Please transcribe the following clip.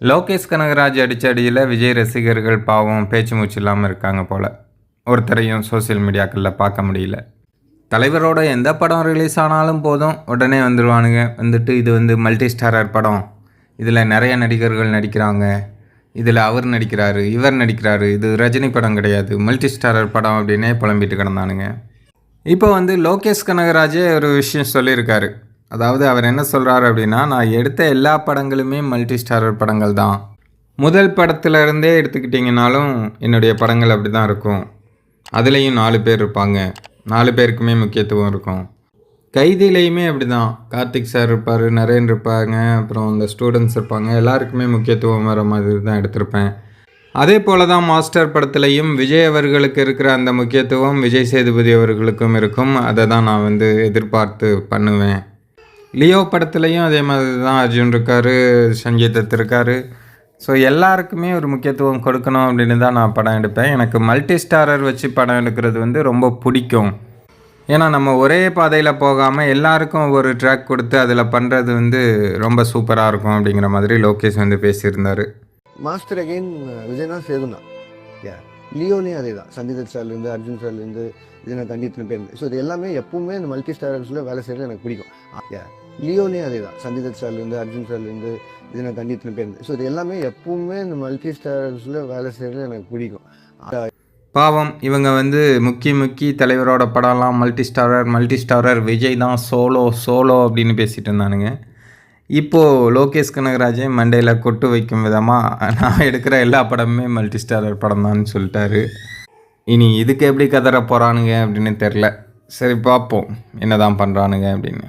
லோகேஷ் கனகராஜ் அடித்த அடியில் விஜய் ரசிகர்கள் பாவம் பேச்சு மூச்சு இல்லாமல் இருக்காங்க போல். ஒருத்தரையும் சோஷியல் மீடியாக்களில் பார்க்க முடியல. தலைவரோட எந்த படம் ரிலீஸ் ஆனாலும் போதும் உடனே வந்துடுவானுங்க வந்துட்டு இது வந்து மல்டி ஸ்டாரர் படம். இதில் நிறைய நடிகர்கள் நடிக்கிறாங்க. இதில் அவர் நடிக்கிறாரு இவர் நடிக்கிறாரு. இது ரஜினி படம் கிடையாது. மல்டி ஸ்டாரர் படம் அப்படின்னே புலம்பிட்டு கிடந்தானுங்க. இப்போ வந்து லோகேஷ் கனகராஜே ஒரு விஷயம் சொல்லியிருக்காரு. அதாவது அவர் என்ன சொல்கிறாரு அப்படின்னா நான் எடுத்த எல்லா படங்களுமே மல்டி ஸ்டாரர் படங்கள் தான். முதல் படத்துல இருந்தே எடுத்துக்கிட்டிங்கனாலும் என்னுடைய படங்கள் அப்படி தான் இருக்கும். அதுலேயும் நாலு பேர் இருப்பாங்க. நாலு பேருக்குமே முக்கியத்துவம் இருக்கும். கைதிலையுமே அப்படி தான் கார்த்திக் சார் இருப்பார் நரேன் இருப்பாங்க அப்புறம் இந்த ஸ்டூடெண்ட்ஸ் இருப்பாங்க. எல்லாருக்குமே முக்கியத்துவம் வர மாதிரி தான் எடுத்திருப்பேன். அதே போல தான் மாஸ்டர் படத்துலையும் விஜய் அவர்களுக்கு இருக்கிற அந்த முக்கியத்துவம் விஜய் சேதுபதி அவர்களுக்கும் இருக்கும். அதை தான் நான் வந்து எதிர்பார்த்து பண்ணுவேன். லியோ படத்துலையும் அதே மாதிரி தான் அர்ஜுன் இருக்கார் சஞ்சய் தத் இருக்கார். ஸோ எல்லாருக்குமே ஒரு முக்கியத்துவம் கொடுக்கணும் அப்படின்னு தான் நான் படம் எடுப்பேன். எனக்கு மல்டி ஸ்டாரர் வச்சு படம் எடுக்கிறது வந்து ரொம்ப பிடிக்கும். ஏன்னா நம்ம ஒரே பாதையில் போகாமல் எல்லாருக்கும் ஒரு ட்ராக் கொடுத்து அதில் பண்ணுறது வந்து ரொம்ப சூப்பராக இருக்கும் அப்படிங்கிற மாதிரி லோகேஷ் வந்து பேசியிருந்தார். மாஸ்டர் அகெயின் விஜய்னா சேதுனா யா லியோலையும் அதே தான் சஞ்சய் சார்லேருந்து அர்ஜுன் சார்லேருந்து இது நான் பேருந்து ஸோ இது எல்லாமே எப்பவுமே இந்த மல்டி ஸ்டாரர்ஸில் வேலை செய்கிறது எனக்கு பிடிக்கும். யா லியோனே அதே தான் சஞ்சய் சார்லேருந்து அர்ஜுன் சார்லேருந்து இது நான் தண்ணி இத்தனை பேர். ஸோ இது எல்லாமே எப்பவுமே இந்த மல்டி ஸ்டாரர்ஸில் வேலை செய்கிறது எனக்கு பிடிக்கும். பாவம் இவங்க வந்து முக்கி முக்கி தலைவரோட படம்லாம் multi starrer multi starrer Vijay தான் சோலோ சோலோ அப்படின்னு பேசிகிட்டு இருந்தானுங்க. இப்போது லோகேஷ் கனகராஜே மண்டையில் கொட்டு வைக்கும் விதமாக நான் எடுக்கிற எல்லா படமுமே மல்டி ஸ்டாரர் படம் தான் சொல்லிட்டாரு. இனி இதுக்கு எப்படி கதற போகிறானுங்க அப்படின்னு தெரில சரி பார்ப்போம். என்ன தான் பண்ணுறானுங்க அப்படின்னு.